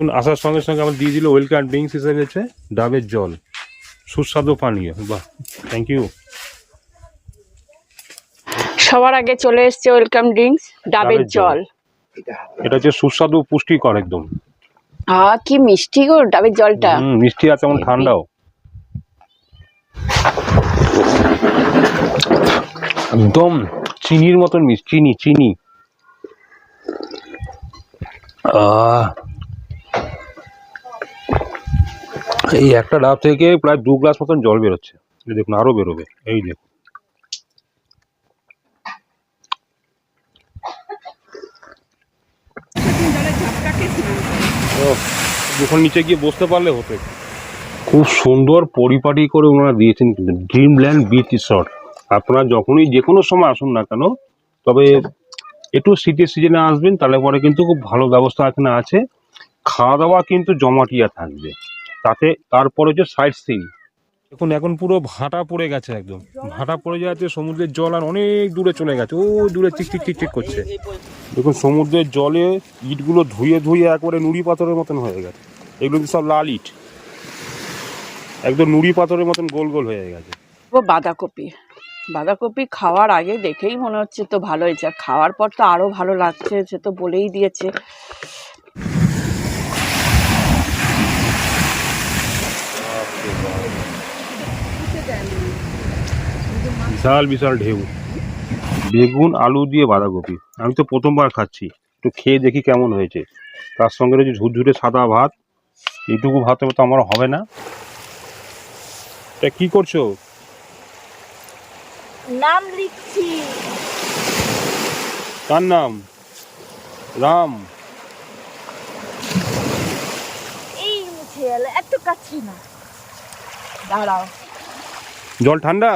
আসার সঙ্গে সঙ্গে আমার দিয়ে দিল ওয়েলকাম ড্রিঙ্কস হিসেবে হচ্ছে ডাবের জল। সুস্বাদু পানীয় বাহ থ্যাংক ইউ সবার আগে চলে এসছে ওয়েলকাম ড্রিঙ্কস ডাবের জল। এটা হচ্ছে সুস্বাদু পুষ্টিকর একদম। আ কি মিষ্টি গো ডাবের জলটা। হুম, মিষ্টি আছে এমন ঠান্ডাও। একদম চিনির মতন মিষ্টি চিনি চিনি। আহ। এই একটা ডাব থেকে প্রায় দু গ্লাস মতন জল বেরোচ্ছে। দেখুন, আরও বেরোবে। এই দেখুন। যখন নিচে গিয়ে বসতে পারলে হতো। খুব সুন্দর পরিপাটি করে ওনারা দিয়েছেন। কিন্তু ড্রিমল্যান্ড বিচ রিসর্ট আপনারা যখনই যে কোনো সময় আসুন না কেন, তবে একটু শীতের সিজনে আসবেন, তাহলে পরে কিন্তু খুব ভালো ব্যবস্থা এখানে আছে। খাওয়া দাওয়া কিন্তু জমাটিয়া থাকবে। তাতে তারপরে যে সাইড সিন দেখুন এখন পুরো ভাটা পড়ে গেছে একদম। ভাটা পড়ে যাচ্ছে সমুদ্রের জল আর অনেক দূরে চলে গেছে। ও দূরে চিক চিক চিক চিক করছে। দেখুন সমুদ্রের জলে ইটগুলো ধুয়ে ধুয়ে একবারে নুড়ি পাথরের মতন হয়ে গেছে। এগুলো কিন্তু সব লাল ইট। একদম নুড়ি পাথরের মতন গোল গোল হয়ে গেছে। ও বাঁধাকপি। বাঁধাকপি খাওয়ার আগে দেখেই মনে হচ্ছে তো ভালো হয়েছে আর খাওয়ার পর তো আরও ভালো লাগছে সে তো বলেই দিয়েছে। বিশাল বিশাল ঢেউ। বেগুন আলু দিয়ে বাঁধাকপি। আমি তো প্রথমবার খাচ্ছি। একটু খেয়ে দেখি কেমন হয়েছে। তার সঙ্গে রয়েছে ঝুরঝুরে সাদা ভাত। এইটুকু ভাত তো আমার হবে না। তা কি করছ? নাম লিখছি। কার নাম? রাম। এই মুছে এলো এত কাছে না। দাঁড়াও। জল ঠান্ডা?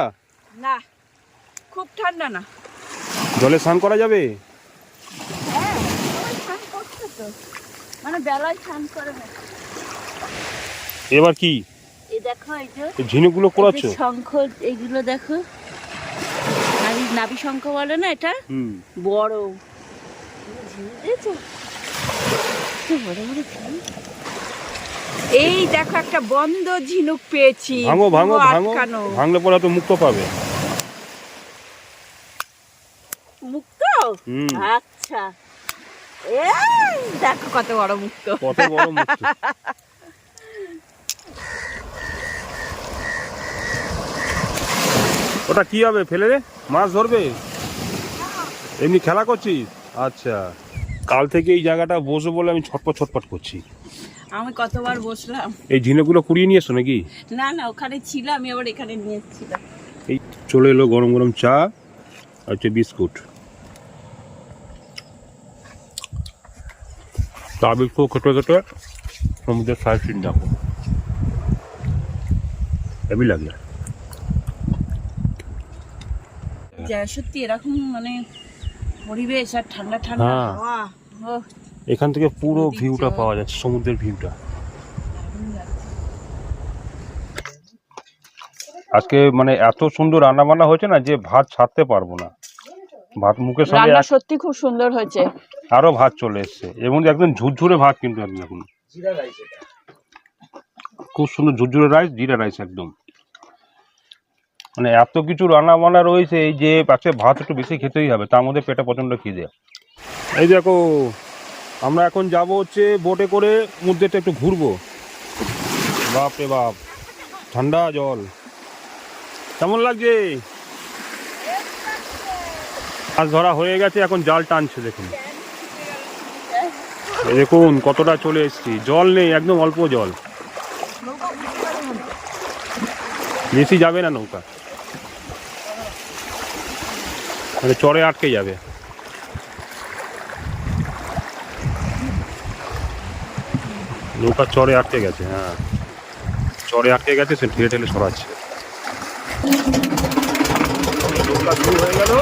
না। খুব ঠান্ডা না। জলে স্নান করা যাবে? হ্যাঁ স্নান করছে তো। মানে বেলায় স্নান করে না। এবার কি? এই দেখো এই যে ঝিনুকগুলো এই শঙ্খ এইগুলো দেখো। নাবি নাবি শঙ্খ বলে না এটা? হুম। বড়। ঝিল দিয়েছ কি বড় বড় এই দেখো একটা বন্ধ ঝিনুক পেয়েছি। ভাঙো ভাঙো ভাঙো। ভাঙলে পরে তো মুক্ত পাবে মুক্ত হুম আচ্ছা। এই দেখো কত বড় মুক্ত। কত বড় মুক্ত। ওটা কি হবে? ফেলে রে মাছ ধরবে? এমনি খেলা করছিস? আচ্ছা। কাল থেকে এই জায়গাটা বসবো বলে আমি ছটপট ছটপট করছি। আমি কতবার বসলাম? এই ঝিনুকগুলো কুড়িয়ে নিয়ে এসো নাকি? না না ওখানে ছিল আমি আবার এখানে নিয়ে এসেছিলাম। এই চলে এলো গরম গরম চা আর হচ্ছে বিস্কুট। বিস্কুট খেতে খেতে সমুদ্রের সাইড সিন দেখো হেভি লাগে যা সত্যি এরকম মানে পরিবেশ আর ঠান্ডা ঠান্ডা হ্যাঁ। হাওয়া এখান থেকে পুরো ভিউটা পাওয়া যাচ্ছে সমুদ্রের ভিউটা। আজকে মানে এত সুন্দর রান্না বান্না হয়েছে না যে ভাত ছাড়তে পারব না। ভাত মুখের সঙ্গে রান্না সত্যি খুব সুন্দর হয়েছে। আরও ভাত চলে এসছে। এর মধ্যে একদম ঝুরঝুরে ভাত কিন্তু একদম এখন খুব সুন্দর ঝুরঝুরে রাইস জিরা রাইস একদম। মানে এত কিছু রান্না বান্না রয়েছে এই যে পাশে ভাত একটু বেশি খেতেই হবে তার মধ্যে পেটে প্রচণ্ড খিদে। এই দেখো আমরা এখন যাব হচ্ছে বোটে করে সমুদ্রেটা একটু ঘুরবো। বাপ রে বাপ ঠান্ডা জল। কেমন লাগছে? মাছ ধরা হয়ে গেছে, এখন জাল টানছে দেখুন। দেখুন কতটা চলে এসেছি। জল নেই, একদম অল্প জল। বেশি যাবে না নৌকা। মানে চরে আটকে যাবে। নৌকা চরে আটকে গেছে হ্যাঁ। চরে আটকে গেছে, সে ঠেলে ঠেলে সরাচ্ছে। নৌকা শুরু হয়ে গেল।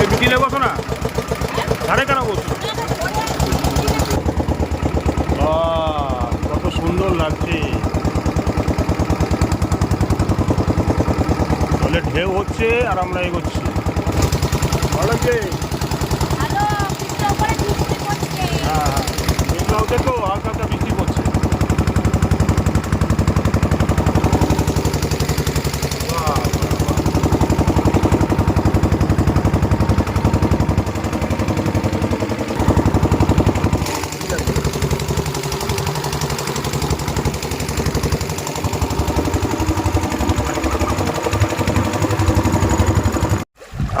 এই বসো না। ধারে কেন বসো? কত সুন্দর লাগছে। জলের ঢেউ হচ্ছে আর আমরা এগোচ্ছি। ভালো লাগছে হ্যাঁ হ্যাঁ। তো হালকা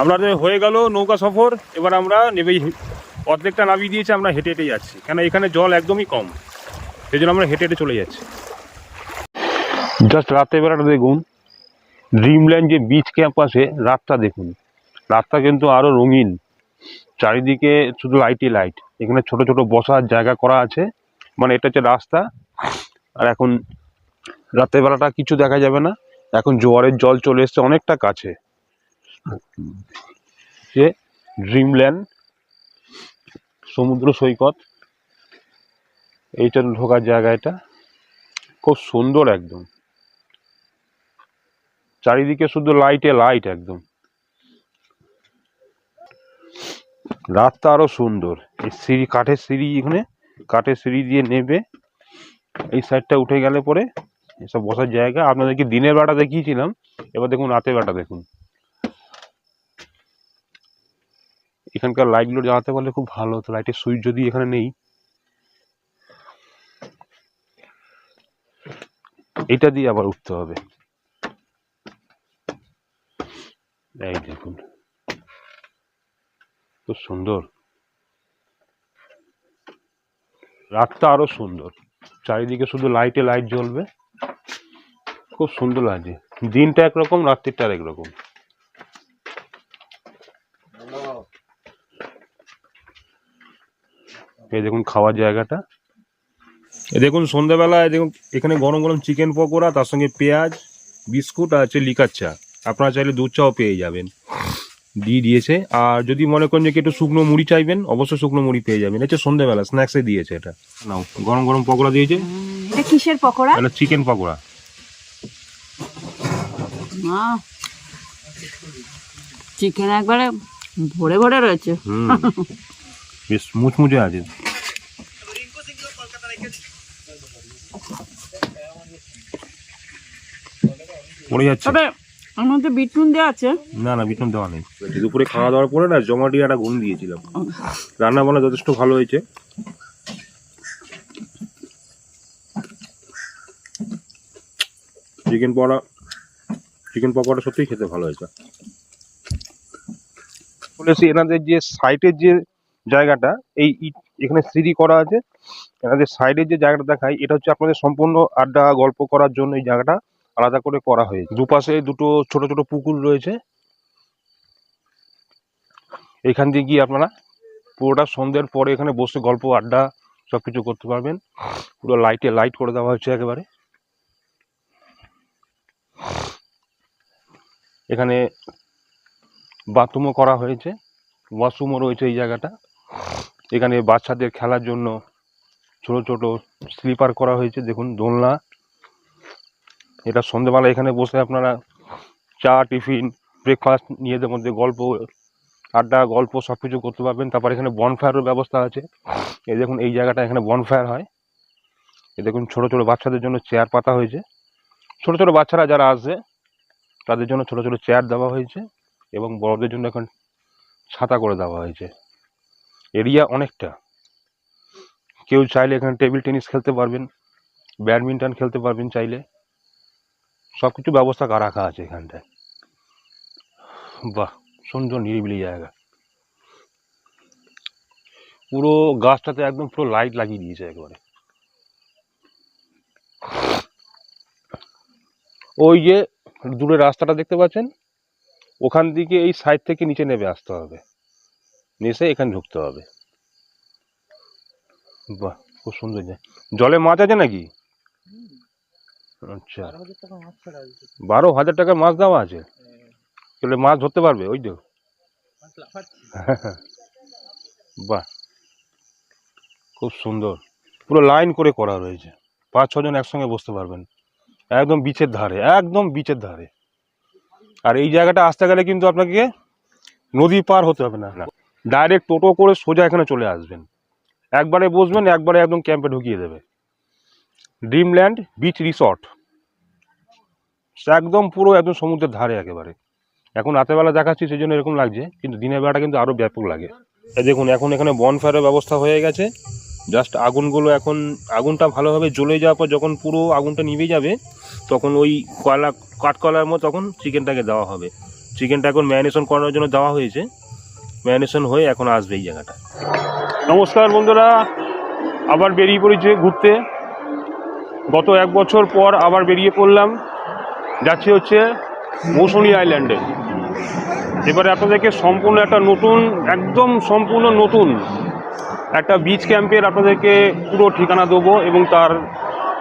আমাদের হয়ে গেল নৌকা সফর, এবার আমরা নেবেই অর্ধেকটা নামিয়ে দিয়েছে, আমরা হেঁটে হেঁটে যাচ্ছি। কেন এখানে জল একদমই কম সেই জন্য আমরা হেঁটে হেঁটে চলে যাচ্ছি। জাস্ট রাতের বেলাটা দেখুন ড্রিমল্যান্ড যে বিচ ক্যাম্প আছে, রাতটা দেখুন। রাতটা কিন্তু আরও রঙিন। চারিদিকে শুধু লাইটই লাইট এখানে ছোট ছোট বসার জায়গা করা আছে মানে এটা হচ্ছে রাস্তা। আর এখন রাতের বেলাটা কিছু দেখা যাবে না। এখন জোয়ারের জল চলে এসছে অনেকটা কাছে। যে ড্রিমল্যান্ড, সমুদ্র সৈকত। এইটা ঢোকার জায়গা এটা। খুব সুন্দর একদম। চারিদিকে শুধু লাইটে লাইট একদম। রাতটা আরও সুন্দর। এই সিঁড়ি, কাঠের সিঁড়ি এখানে, কাঠের সিঁড়ি দিয়ে নেবে। এই সাইডটা উঠে গেলে পরে এসব বসার জায়গা। আপনাদেরকে দিনের বেলাটা দেখিয়েছিলাম। এবার দেখুন, রাতের বেলাটা দেখুন। এখানকার লাইটগুলো জ্বালাতে পারলে খুব ভালো হতো লাইটের সুইচ যদি এখানে নেই। এটা দিয়ে আবার উঠতে হবে। এই দেখুন। খুব সুন্দর। রাতটা আরও সুন্দর। চারিদিকে শুধু লাইটে লাইট জ্বলবে। খুব সুন্দর লাগছে দিনটা একরকম রাত্রিটা আরেক রকম এই দেখুন খাওয়ার জায়গাটা। এ দেখুন সন্ধ্যাবেলায় দেখুন এখানে গরম গরম চিকেন পকোড়া তার সঙ্গে পেঁয়াজ বিস্কুট আর হচ্ছে লিকার চা। আপনারা চাইলে দুধ চাও পেয়ে যাবেন। দিয়ে দিয়েছে। আর যদি মনে করেন যে একটু শুকনো মুড়ি চাইবেন অবশ্যই শুকনো মুড়ি পেয়ে যাবেন। এটা হচ্ছে সন্ধ্যাবেলা স্ন্যাক্সে দিয়েছে এটা। নাও গরম গরম পকোড়া দিয়েছে। এটা কিসের পকোড়া? এটা চিকেন পকোড়া। চিকেন একবারে ভরে ভরে রয়েছে। হুম। বেশ মুচমুচে আছে। পড়ে যাচ্ছে। আমার দেওয়া আছে। না না বিটন দেওয়া নেই। দুপুরে খাওয়া দাওয়ার পরে না একটা ঘুম দিয়েছিলাম। রান্না বান্না যথেষ্ট ভালো হয়েছে। চিকেন পকোড়া চিকেন পকোড়া সত্যিই খেতে ভালো হয়েছে। বলেছি এনাদের যে সাইডের যে জায়গাটা, এই ইট- এখানে সিঁড়ি করা আছে। এনাদের সাইডের যে জায়গাটা দেখায় এটা হচ্ছে আপনাদের সম্পূর্ণ আড্ডা গল্প করার জন্য এই জায়গাটা আলাদা করে করা হয়েছে। দুপাশে দুটো ছোট ছোট পুকুর রয়েছে। এখান দিয়ে গিয়ে আপনারা পুরোটা সন্ধ্যের পরে এখানে বসে গল্প, আড্ডা সব কিছু করতে পারবেন। পুরো লাইটে লাইট করে দেওয়া হয়েছে একেবারে। এখানে বাথরুমও করা হয়েছে। ওয়াশরুমও রয়েছে এই জায়গাটা। এখানে বাচ্চাদের খেলার জন্য ছোট ছোট স্লিপার করা হয়েছে। দেখুন, দোলনা। এটা সন্ধ্যেবেলা এখানে বসে আপনারা চা, টিফিন ব্রেকফাস্ট নিজেদের মধ্যে গল্প, আড্ডা, গল্প সব কিছু করতে পারবেন। তারপর এখানে বনফায়ারের ব্যবস্থা আছে। এই দেখুন, এই জায়গাটা এখানে বনফায়ার হয়। এ দেখুন, ছোট ছোট বাচ্চাদের জন্য চেয়ার পাতা হয়েছে। ছোট ছোট বাচ্চারা যারা আসে তাদের জন্য ছোট ছোট চেয়ার দেওয়া হয়েছে এবং বড়দের জন্য এখন ছাতা করে দেওয়া হয়েছে। এরিয়া অনেকটা। কেউ চাইলে এখানে টেবিল টেনিস খেলতে পারবেন ব্যাডমিন্টন খেলতে পারবেন চাইলে। সব কিছু ব্যবস্থা রাখা আছে এখানটায়। বাহ, সুন্দর নিরিবিলি জায়গা। পুরো গাছটাতে একদম পুরো লাইট লাগিয়ে দিয়েছে একবারে। ওই যে দূরে রাস্তাটা দেখতে পাচ্ছেন, ওখান থেকে এই সাইড থেকে নিচে নেমে আসতে হবে। নেসে এখানে ঢুকতে হবে। বাহ, খুব সুন্দর জলে মাছ আছে নাকি? আচ্ছা। বারো হাজার টাকার মাছ দেওয়া আছে? তাহলে মাছ ধরতে পারবে, ওই তো। বাহ, খুব সুন্দর। পুরো লাইন করে করা রয়েছে। পাঁচ ছজন একসঙ্গে বসতে পারবেন। একদম বিচের ধারে, একদম বিচের ধারে। আর এই জায়গাটা আসতে গেলে কিন্তু আপনাকে নদী পার হতে হবে না। ডাইরেক্ট টোটো করে সোজা এখানে চলে আসবেন। একবারে বসবেন, একবারে একদম ক্যাম্পে ঢুকিয়ে দেবে। ড্রিমল্যান্ড বিচ রিসর্ট একদম পুরো একদম সমুদ্রের ধারে একেবারে। এখন রাতেরবেলা দেখাচ্ছি, সেই জন্য এরকম লাগছে, কিন্তু দিনের বেলাটা কিন্তু আরও ব্যাপক লাগে। দেখুন, এখন এখানে বনফায়ারের ব্যবস্থা হয়ে গেছে। জাস্ট আগুনগুলো এখন, আগুনটা ভালোভাবে জ্বলে যাওয়ার পর যখন পুরো আগুনটা নিভে যাবে, তখন ওই কয়লা কাঠকয়লার মতো তখন চিকেনটাকে দেওয়া হবে। চিকেনটা এখন ম্যারিনেশন করানোর জন্য দেওয়া হয়েছে। ম্যারিনেশন হয়ে এখন আসবে এই জায়গাটা। নমস্কার বন্ধুরা, আবার বেরিয়ে পড়েছে ঘুরতে। গত এক বছর পর আবার বেরিয়ে পড়লাম। যাচ্ছি হচ্ছে মৌসুনি আইল্যান্ডে। এবারে আপনাদেরকে সম্পূর্ণ একটা নতুন, একদম সম্পূর্ণ নতুন একটা বিচ ক্যাম্পের আপনাদেরকে পুরো ঠিকানা দেবো এবং তার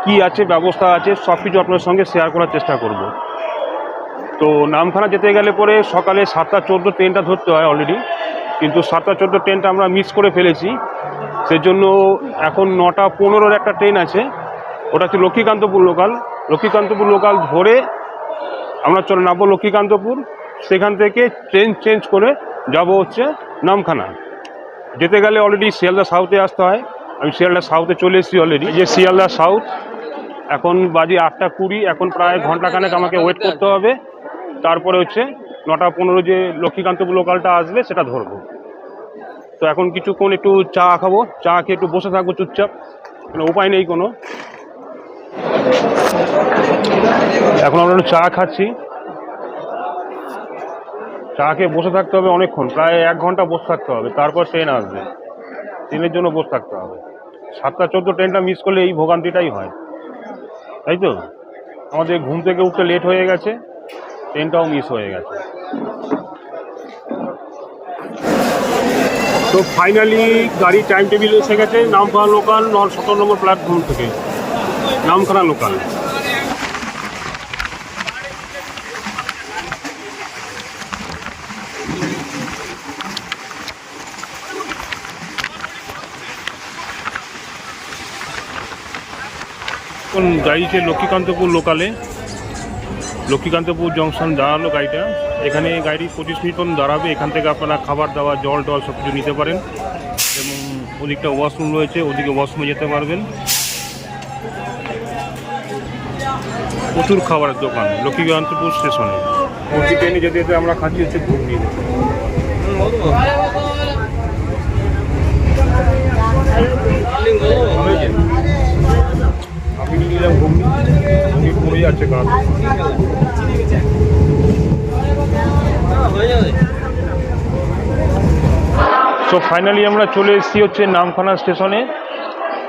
কি আছে, ব্যবস্থা আছে সব কিছু আপনার সঙ্গে শেয়ার করার চেষ্টা করব। তো নামখানা যেতে গেলে পরে সকালে সাতটা চোদ্দ ট্রেনটা ধরতে হয় অলরেডি কিন্তু সাতটা চোদ্দ ট্রেনটা আমরা মিস করে ফেলেছি। সেজন্য এখন নটা পনেরোর একটা ট্রেন আছে। ওটা হচ্ছে লক্ষ্মীকান্তপুর লোকাল লক্ষ্মীকান্তপুর লোকাল ধরে আমরা চলে নামবো লক্ষ্মীকান্তপুর। সেখান থেকে ট্রেন চেঞ্জ করে যাব হচ্ছে নামখানা। যেতে গেলে অলরেডি শিয়ালদা সাউথে আসতে হয়। আমি শিয়ালদা সাউথে চলে এসেছি অলরেডি যে শিয়ালদা সাউথ এখন বাজে আটটা কুড়ি। এখন প্রায় ঘন্টাখানেক আমাকে ওয়েট করতে হবে। তারপরে হচ্ছে নটা পনেরো যে লক্ষ্মীকান্তপুর লোকালটা আসবে, সেটা ধরবো। তো এখন কিছুক্ষণ একটু চা খাব, চা খেয়ে একটু বসে থাকব চুপচাপ মানে উপায় নেই কোনো। এখন আমরা একটু চা খাচ্ছি। চা খেয়ে বসে থাকতে হবে অনেকক্ষণ, প্রায় এক ঘণ্টা বসে থাকতে হবে, তারপর ট্রেন আসবে। ট্রেনের জন্য বসে থাকতে হবে। সাতটা চোদ্দ ট্রেনটা মিস করলে এই ভোগান্তিটাই হয়। তাই তো? আমাদের ঘুম থেকে উঠতে লেট হয়ে গেছে। ট্রেনটাও মিস হয়ে গেছে। তো ফাইনালি গাড়ি টাইম টেবিল এসে গেছে নামখানা লোকাল নল সতেরো নম্বর প্ল্যাটফর্ম থেকে। নামখানা লোকাল গাড়িতে লক্ষ্মীকান্তপুর লোকালে লক্ষ্মীকান্তপুর জংশন দাঁড়াল গাড়িটা এখানে গাড়ি পঁচিশ মিনিট মতন দাঁড়াবে এখান থেকে আপনারা খাবার দাবার জল টল সব কিছু নিতে পারেন এবং ওদিকটা ওয়াশরুম রয়েছে ওদিকে ওয়াশরুমে যেতে পারবেন প্রচুর খাবারের দোকান লক্ষ্মীকান্তপুর স্টেশনে ওই ট্রেনে যেতে যেতে আমরা খাচ্ছি হচ্ছে ঘুগনি আমি নিয়ে তো ফাইনালি আমরা চলে এসেছি হচ্ছে নামখানা স্টেশনে।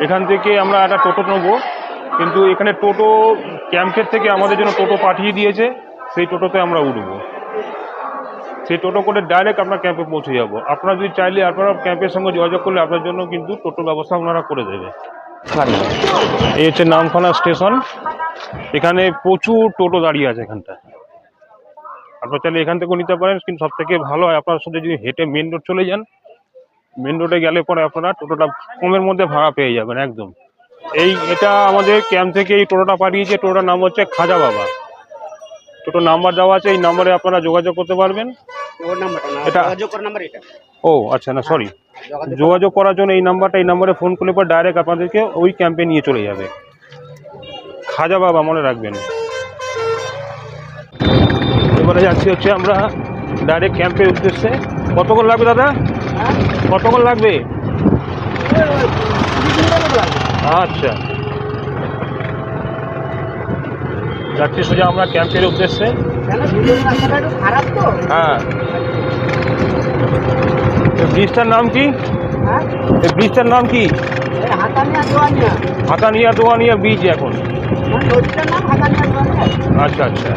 এখান থেকে আমরা একটা টোটো নেব। কিন্তু এখানে টোটো, ক্যাম্পের থেকে আমাদের জন্য টোটো পাঠিয়ে দিয়েছে। সেই টোটোতে আমরা উঠবো। সেই টোটো করে ডাইরেক্ট আপনার ক্যাম্পে পৌঁছে যাব। আপনারা যদি চাইলে আপনারা ক্যাম্পের সঙ্গে যোগাযোগ করলে আপনার জন্য কিন্তু টোটো ব্যবস্থা ওনারা করে দেবে। এই হচ্ছে নামখানা স্টেশন। এখানে প্রচুর টোটো দাঁড়িয়ে আছে এখানটায়। আপনার চাইলে এখান থেকেও নিতে পারেন, কিন্তু সব থেকে ভালো হয় আপনার সাথে যদি হেঁটে মেন রোড চলে যান মেন রোডে গেলে পরে আপনারা টোটোটা কমের মধ্যে ভাড়া পেয়ে যাবেন একদম। এই এটা আমাদের ক্যাম্প থেকে এই টোটোটা পাঠিয়েছে, টোটোটার নাম হচ্ছে খাজা বাবা। টোটো নাম্বার দেওয়া আছে এই নাম্বারে আপনারা যোগাযোগ করতে পারবেন। এটা- ও আচ্ছা না সরি যোগাযোগ যোগাযোগ করার জন্য এই নাম্বারটা এই নাম্বারে ফোন করলে পর ডাইরেক্ট আপনাদেরকে ওই ক্যাম্পে নিয়ে চলে যাবে। খাজা বাবা মনে রাখবেন। এবারে যাচ্ছি হচ্ছে আমরা ডাইরেক্ট ক্যাম্পের উদ্দেশ্যে। কতক্ষণ লাগবে দাদা? কতক্ষণ লাগবে। আচ্ছা। যাচ্ছি সোজা আমরা ক্যাম্পের উদ্দেশ্যে। হ্যাঁ। ব্রিজটার নাম কি? হ্যাঁ? ব্রিজটার নাম কি? হাতানিয়া দোয়ানিয়া। ব্রিজ এখন। মানে আচ্ছা আচ্ছা।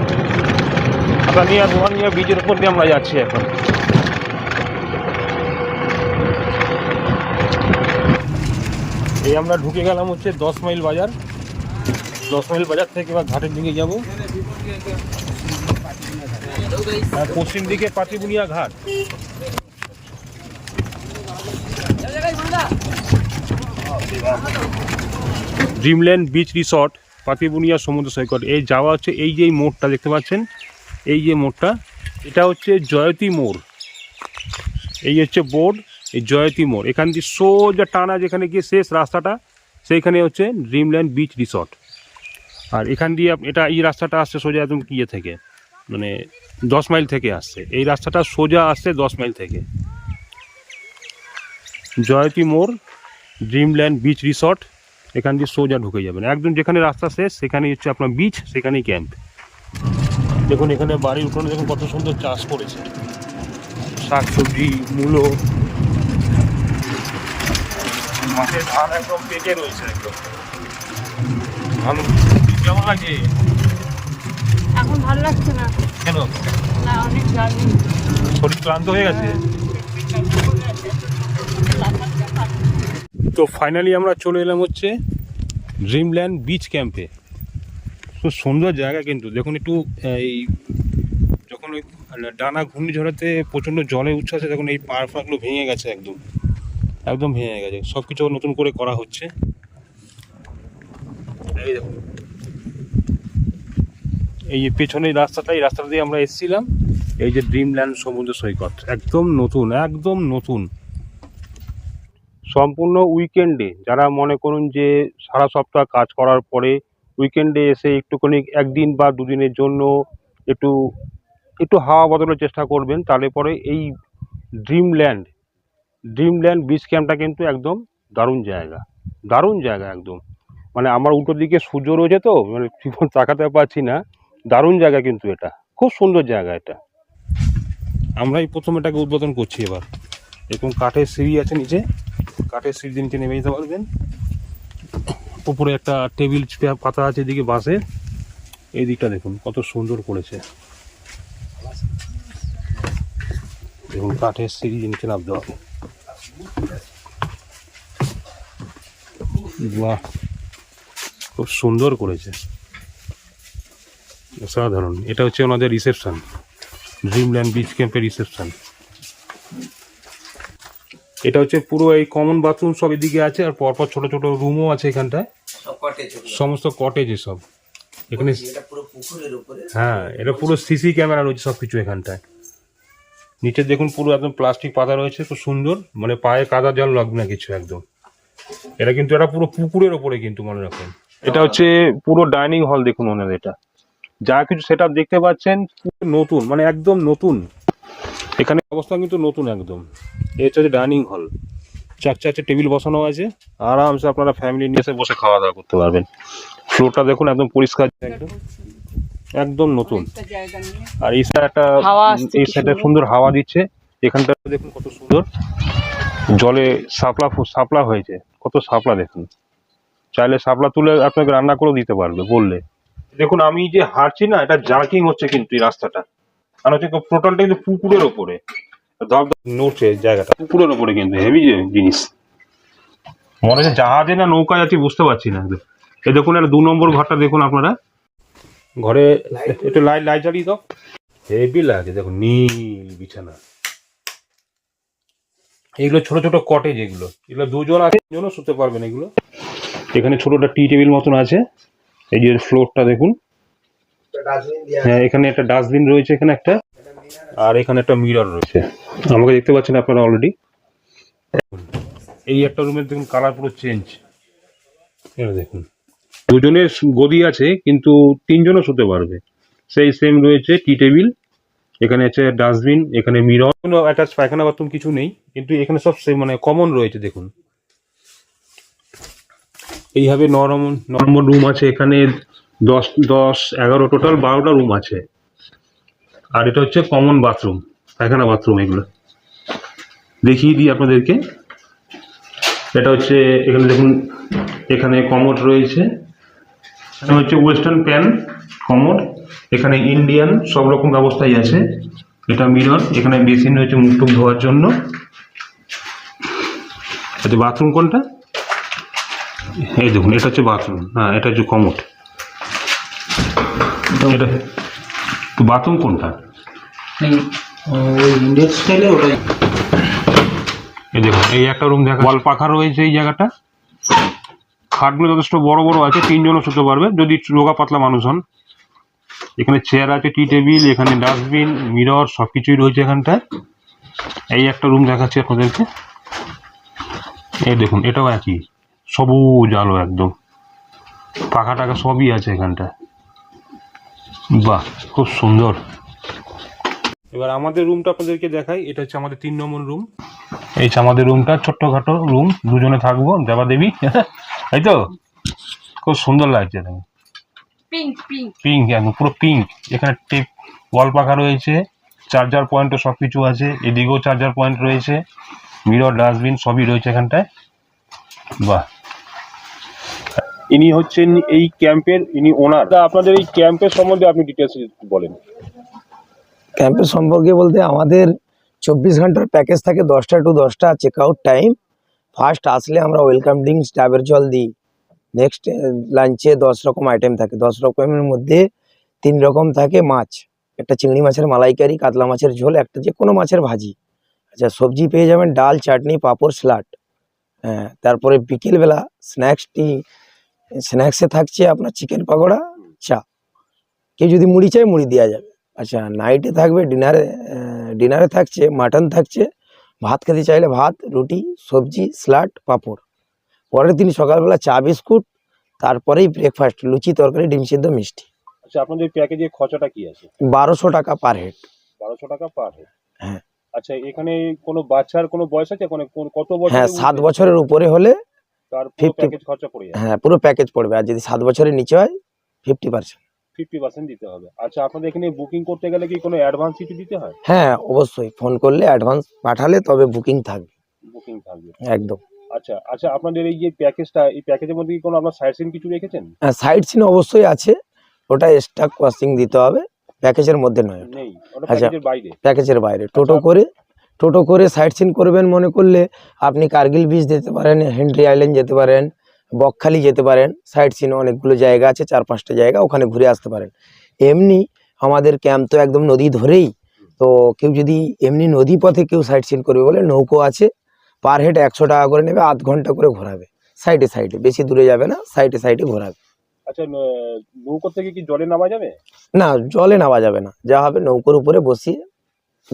হাতানিয়া দোয়ানিয়া ব্রিজের উপর দিয়ে আমরা যাচ্ছি এখন। এই আমরা ঢুকে গেলাম হচ্ছে দশ মাইল বাজার। দশ মাইল বাজার থেকে এবার ঘাটের দিকে যাব। পশ্চিম দিকে পাতিবুনিয়া ঘাট। ড্রিমল্যান্ড বিচ রিসর্ট পাতিবুনিয়া সমুদ্র সৈকত। এই যাওয়া হচ্ছে, এই যে মোড়টা দেখতে পাচ্ছেন, এই যে মোড়টা, এটা হচ্ছে জয়তী মোড়। এই হচ্ছে বোর্ড, এই জয়তী মোড়। এখান দিয়ে সোজা টানা যেখানে গিয়ে শেষ রাস্তাটা, সেইখানে হচ্ছে ড্রিমল্যান্ড বিচ রিসর্ট আর এখান দিয়ে এটা এই রাস্তাটা আসছে সোজা একদম ইয়ে থেকে? মানে দশ মাইল থেকে আসছে। এই রাস্তাটা সোজা আসছে দশ মাইল থেকে। জয়তী মোড় ড্রিমল্যান্ড বিচ রিসর্ট এখান দিয়ে সোজা ঢুকে যাবেন। একদম যেখানে রাস্তা শেষ সেখানেই হচ্ছে আপনার বিচ সেখানেই ক্যাম্প দেখুন এখানে বাড়ির উঠোনে দেখুন কত সুন্দর চাষ করেছে। শাক সবজি মূলো। মাঠে ধান একদম পেকে রয়েছে একদম। কেমন লাগছে? এখন ভালো লাগছে না। কেন? না অনেক জার্নি শরীর ক্লান্ত হয়ে গেছে? তো ফাইনালি আমরা চলে এলাম হচ্ছে ড্রিমল্যান্ড বিচ ক্যাম্পে খুব সুন্দর জায়গা কিন্তু। দেখুন একটু এই যখন ওই ডানা ঘূর্ণিঝড়েতে প্রচণ্ড জলে উচ্ছ্বাসে তখন এই পাড় ফাড়গুলো ভেঙে গেছে একদম। একদম ভেঙে গেছে। সব কিছু নতুন করে করা হচ্ছে। এই দেখুন। এই যে পেছনের রাস্তাটা, এই রাস্তাটা দিয়ে আমরা এসেছিলাম। এই যে ড্রিমল্যান্ড সমুদ্র সৈকত, একদম নতুন একদম নতুন। সম্পূর্ণ উইকেন্ডে, যারা মনে করুন যে সারা সপ্তাহ কাজ করার পরে উইকেন্ডে এসে একটুখানি, একদিন বা দুদিনের জন্য একটু একটু হাওয়া বদলের চেষ্টা করবেন, তাহলে পরে এই ড্রিমল্যান্ড ড্রিমল্যান্ড বিচ ক্যাম্পটা কিন্তু একদম দারুণ জায়গা। দারুণ জায়গা একদম। মানে আমার উল্টো দিকে সূর্য রয়েছে তো মানে তাকাতে পারছি না। দারুণ জায়গা কিন্তু এটা। খুব সুন্দর জায়গা এটা। আমরাই প্রথম এটাকে উদ্বোধন করছি এবার। এরকম কাঠের সিঁড়ি আছে নিচে। কাঠের সিঁড়ি নিচে নেমে যেতে পারবেন। উপরে একটা টেবিল পাতা আছে এদিকে বাসে এই দিকটা দেখুন, কত সুন্দর করেছে। দেখুন, কাঠের সিঁড়ি নিচে নামতে হবে। বাহ, খুব সুন্দর করেছে। অসাধারণ। এটা হচ্ছে ওনাদের রিসেপশন ড্রিমল্যান্ড বিচ ক্যাম্পের রিসেপশন এটা হচ্ছে পুরো এই কমন বাথরুম সব এদিকে আছে আর পরপর ছোট ছোট রুমও আছে এখানটায়। সমস্ত কটেজ সব। এখানে হ্যাঁ এটা পুরো সিসি ক্যামেরা রয়েছে সব কিছু এখানটায়। নিচে দেখুন পুরো একদম প্লাস্টিক পাতা রয়েছে খুব সুন্দর। মানে পায়ে কাদা জল লাগবে না কিছু একদম। এটা কিন্তু এটা পুরো পুকুরের ওপরে কিন্তু মনে রাখবেন এটা হচ্ছে পুরো ডাইনিং হল দেখুন ওনার এটা। যা কিছু সেটা দেখতে পাচ্ছেন নতুন মানে একদম নতুন। এখানে অবস্থা কিন্তু নতুন একদম। এটা হচ্ছে ডাইনিং হল চার চারটে টেবিল বসানো আছে। আরামসে আপনারা ফ্যামিলি নিয়ে এসে বসে খাওয়া দাওয়া করতে পারবেন। ফ্লোরটা দেখুন একদম পরিষ্কার একদম একদম নতুন। আর এই সাইড একটা এই সাইডে সুন্দর। হাওয়া দিচ্ছে। এখানটা দেখুন কত সুন্দর। জলে সাপলা ফু- শাপলা হয়েছে। কত সাপলা দেখুন। চাইলে সাপলা তুলে আপনাকে রান্না করেও দিতে পারবে বললে। দেখুন, আমি যে হাঁটছি না, এটা জার্কিং হচ্ছে কিন্তু এই রাস্তাটা। আর হচ্ছে টোটালটা কিন্তু পুকুরের ওপরে। ধপ নড়ছে জায়গাটা। পুকুরের ওপরে কিন্তু হেভি জিনিস। মনে হচ্ছে জাহাজে না নৌকা যাচ্ছি বুঝতে পারছি না। এই দেখুন একটা দু নম্বর ঘরটা দেখুন আপনারা। ঘরে একটু লাইট লাইট জ্বালিয়ে দাও। হেভি লাগে দেখো নীল বিছানা। এগুলো ছোট ছোট কটেজ এগুলো। এগুলো দুজন আছে, তিনজনও শুতে পারবেন এগুলো। এখানে ছোট একটা টি টেবিল মতন আছে। এই যে ফ্লোরটা দেখুন। হ্যাঁ এখানে একটা ডাস্টবিন রয়েছে এখানে একটা। আর এখানে একটা মিরর রয়েছে। আমাকে দেখতে পাচ্ছেন আপনারা অলরেডি এই একটা রুমের দেখুন কালার পুরো চেঞ্জ এটা দেখুন। দুজনের গদি আছে কিন্তু তিনজনও শুতে পারবে। সেই সেম রয়েছে টি টেবিল এখানে আছে ডাস্টবিন এখানে মিরর কোনো অ্যাটাচ পায়খানা বাথরুম কিছু নেই কিন্তু এখানে সব সেম মানে কমন রয়েছে দেখুন। এইভাবে নরম নর্মাল রুম আছে এখানে দশ দশ, এগারো টোটাল বারোটা রুম আছে। আর এটা হচ্ছে কমন বাথরুম পায়খানা বাথরুম এগুলো। দেখিয়ে দিই আপনাদেরকে। এটা হচ্ছে, এখানে দেখুন, এখানে কমোড রয়েছে। এটা হচ্ছে ওয়েস্টার্ন প্যান কমোড এখানে ইন্ডিয়ান সব রকম ব্যবস্থাই আছে। এটা মিরর এখানে বেসিন রয়েছে মুখ টুক ধোয়ার জন্য। আচ্ছা বাথরুম কোনটা? এই দেখুন এটা হচ্ছে বাথরুম হ্যাঁ এটা হচ্ছে কমোড এটা বাথরুম কোনটা? ওই ইন্ডিয়ান স্টাইলে ওটাই। এই দেখুন এই একটা রুম দেখা ওয়াল পাখা রয়েছে এই জায়গাটা। খাটগুলো যথেষ্ট বড় বড় আছে তিনজনও শুতে পারবে যদি রোগা পাতলা মানুষ হন। এখানে চেয়ার আছে টি টেবিল এখানে ডাস্টবিন মিরর সব কিছুই রয়েছে এখানটায়। এই একটা রুম দেখাচ্ছি আপনাদেরকে। এই দেখুন এটাও একই। সবুজ আলো একদম। পাখা টাকা সবই আছে এখানটায়। বাহ খুব সুন্দর। এবার আমাদের রুমটা আপনাদেরকে দেখাই এটা হচ্ছে আমাদের তিন নম্বর রুম। এই হচ্ছে আমাদের রুমটা ছোট্টখাটো রুম দুজনে থাকব দেবা দেবী তাই তো? খুব সুন্দর লাগছে দেখুন পিঙ্ক পিঙ্ক পিঙ্ক একদম পুরো পিঙ্ক এখানে টেপ ওয়াল পাখা রয়েছে চার্জার পয়েন্টও সব কিছু আছে এদিকেও চার্জার পয়েন্ট রয়েছে মিরর ডাস্টবিন সবই রয়েছে এখানটায়। বাহ ইনি হচ্ছেন এই ক্যাম্পের ইনি ওনার। আপনাদের এই ক্যাম্পের সম্বন্ধে আপনি ডিটেলস বলেন। ক্যাম্পের সম্পর্কে বলতে আমাদের চব্বিশ ঘণ্টার প্যাকেজ থাকে দশটা টু দশটা চেক আউট টাইম ফার্স্ট আসলে আমরা ওয়েলকাম ড্রিঙ্কস ডাবের জল দিই। নেক্সট লাঞ্চে দশ রকম আইটেম থাকে। দশ রকমের মধ্যে তিন রকম থাকে মাছ। একটা চিংড়ি মাছের মালাইকারি, কাতলা মাছের ঝোল, একটা যে কোনো মাছের ভাজি। আচ্ছা সবজি পেয়ে যাবেন ডাল, চাটনি, পাঁপড় স্যালাড হ্যাঁ তারপরে বিকেলবেলা স্ন্যাক্সটি স্ন্যাক্সে থাকছে আপনার চিকেন পকোড়া চা। কেউ যদি মুড়ি চায় মুড়ি দেওয়া যাবে। আচ্ছা নাইটে থাকবে ডিনারে ডিনারে থাকছে মাটন থাকছে। ভাত খেতে চাইলে ভাত রুটি সবজি স্যালাড পাঁপড়। পরের দিন সকালবেলা চা বিস্কুট তারপরেই ব্রেকফাস্ট লুচি তরকারি ডিম সিদ্ধ মিষ্টি। আচ্ছা আপনাদের প্যাকেজের খরচাটা কি আছে? বারোশো টাকা পার হেড। বারোশো টাকা পার হেড? হ্যাঁ। আচ্ছা এখানে কোনো বাচ্চার কোনো বয়স আছে? কোনো কত বছর হ্যাঁ সাত বছরের উপরে হলে তার 50 প্যাকেজ খরচা পড়ে যাবে। হ্যাঁ পুরো প্যাকেজ পড়বে। আর যদি সাত বছরের নিচে হয় ফিফটি পার্সেন্ট ফিফটি পার্সেন্ট দিতে হবে। আচ্ছা আপনাদের এখানে বুকিং করতে গেলে কি কোনো অ্যাডভান্স কিছু দিতে হয়? হ্যাঁ অবশ্যই। ফোন করলে অ্যাডভান্স পাঠালে তবে বুকিং থাকবে। বুকিং থাকবে। একদম। আচ্ছা আচ্ছা আপনাদের এই যে প্যাকেজটা এই প্যাকেজের মধ্যে কি কোনো আপনার সাইড সিন কিছু রেখেছেন? হ্যাঁ সাইড সিন অবশ্যই আছে। ওটা এক্সট্রা কস্টিং দিতে হবে। প্যাকেজের মধ্যে নয় নেই ওটা আচ্ছা। প্যাকেজের বাইরে। প্যাকেজের বাইরে। টোটো আচ্ছা। করে টোটো করে সাইট সিন করবেন মনে করলে আপনি কার্গিল বিচ যেতে পারেন হেনরি আইল্যান্ড যেতে পারেন বকখালি যেতে পারেন সাইট সিন অনেকগুলো জায়গা আছে চার পাঁচটা জায়গা ওখানে ঘুরে আসতে পারেন। এমনি আমাদের ক্যাম্প তো একদম নদী ধরেই তো কেউ যদি এমনি নদী পথে কেউ সাইট সিন করবে বলে নৌকো আছে পার হেড একশো টাকা করে নেবে আধ ঘণ্টা করে ঘোরাবে সাইডে সাইডে বেশি দূরে যাবে না সাইডে সাইডে ঘোরাবে। আচ্ছা নৌকো থেকে কি জলে নামা যাবে? না জলে নামা যাবে না যা হবে নৌকোর উপরে বসিয়ে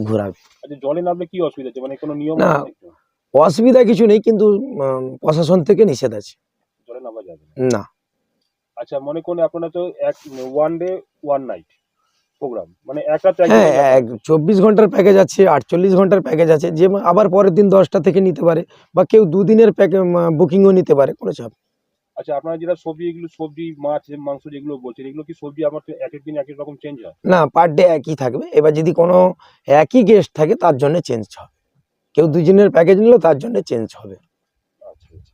ঘোরাবে। আচ্ছা জলে নামলে কি অসুবিধা আছে মানে কোনো নিয়ম না। অসুবিধা কিছু নেই কিন্তু প্রশাসন থেকে নিষেধ আছে। জলে নামা যাবে না? আচ্ছা মনে করুন আপনারা তো এক one day one night programme মানে এক হ্যাঁ চব্বিশ ঘণ্টার প্যাকেজ আছে আটচল্লিশ ঘণ্টার প্যাকেজ আছে। যে আবার পরের দিন দশটা থেকে নিতে পারে বা কেউ দুদিনের প্যাকে বুকিংও নিতে পারে কোনো চাপ। আচ্ছা আপনারা যেটা সবজি এগুলো সবজি মাছ মাংস যেগুলো বলছেন এগুলো কি সবজি আমার তো এক এক দিন এক এক রকম চেঞ্জ হয়? না পার ডে একই থাকবে। এবার যদি কোনো একই গেস্ট থাকে তার জন্য চেঞ্জ হবে। কেউ দুজনের প্যাকেজ নিল তার জন্য চেঞ্জ হবে। আচ্ছা আচ্ছা।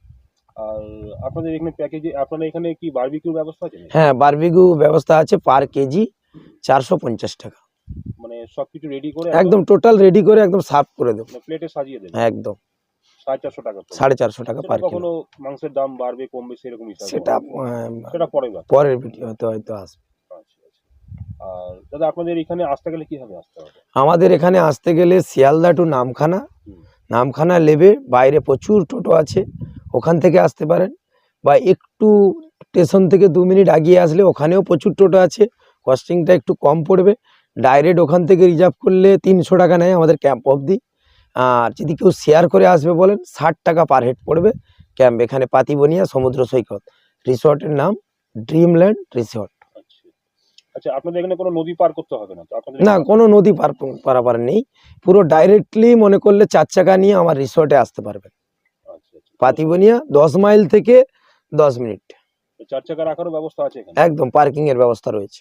আর আপনাদের এখানে প্যাকেজে আপনাদের এখানে কি বারবিকিউর ব্যবস্থা আছে? হ্যাঁ বারবিকিউ ব্যবস্থা আছে পার কেজি চারশো পঞ্চাশ টাকা। মানে সবকিছু রেডি করে একদম টোটাল রেডি করে একদম সার্ভ করে দেবো। প্লেটে সাজিয়ে দেবেন একদম। চারশো টাকা সাড়ে চারশো টাকা সেটা পার কিলো মাংসের দাম বাড়বে কমবে সেরকম সেটা সেটা পরের ভিডিওতে হয়তো আসবে। আচ্ছা আচ্ছা। আর দাদা আপনাদের এখানে আসতে গেলে কীভাবে আসতে হবে? আমাদের এখানে আসতে গেলে শিয়ালদা টু নামখানা। নামখানা লেবে বাইরে প্রচুর টোটো আছে। ওখান থেকে আসতে পারেন। বা একটু স্টেশন থেকে দু মিনিট আগিয়ে আসলে ওখানেও প্রচুর টোটো আছে। কস্টিংটা একটু কম পড়বে। ডাইরেক্ট ওখান থেকে রিজার্ভ করলে তিনশো টাকা নেয় আমাদের ক্যাম্প অবধি। আর যদি কেউ শেয়ার করে আসবে বলেন ষাট টাকা পার হেড পড়বে। ক্যাম্প এখানে পাতিবনিয়া সমুদ্র সৈকত। রিসর্টের নাম ড্রিমল্যান্ড রিসর্ট আচ্ছা। আচ্ছা আপনাদের এখানে কোনো নদী পার করতে হবে না না কোনো নদী পার পারাপার নেই। পুরো ডাইরেক্টলি মনে করলে চার চাকা নিয়ে আমার রিসর্টে আসতে পারবেন। আচ্ছা আচ্ছা পাতিবনিয়া দশ মাইল থেকে দশ মিনিট। চার চাকা রাখারও ব্যবস্থা আছে একদম পার্কিং এর ব্যবস্থা রয়েছে।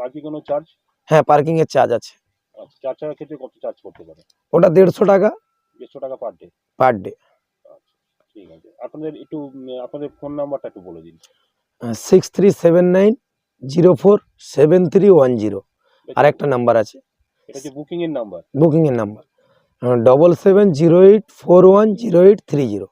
বাকি কোনো চার্জ হ্যাঁ পার্কিং এর চার্জ আছে। আচ্ছা চার চাকার ক্ষেত্রে কত চার্জ করতে পারে? ওটা দেড়শো টাকা। দেড়শো টাকা পার ডে পার ডে আচ্ছা ঠিক আছে। আপনাদের একটু আপনাদের ফোন নাম্বারটা একটু বলে দিন। Six three seven nine zero four seven three one zero আর একটা নাম্বার আছে। এটা হচ্ছে বুকিং এর নাম্বার বুকিং এর number double seven zero eight four one zero eight three zero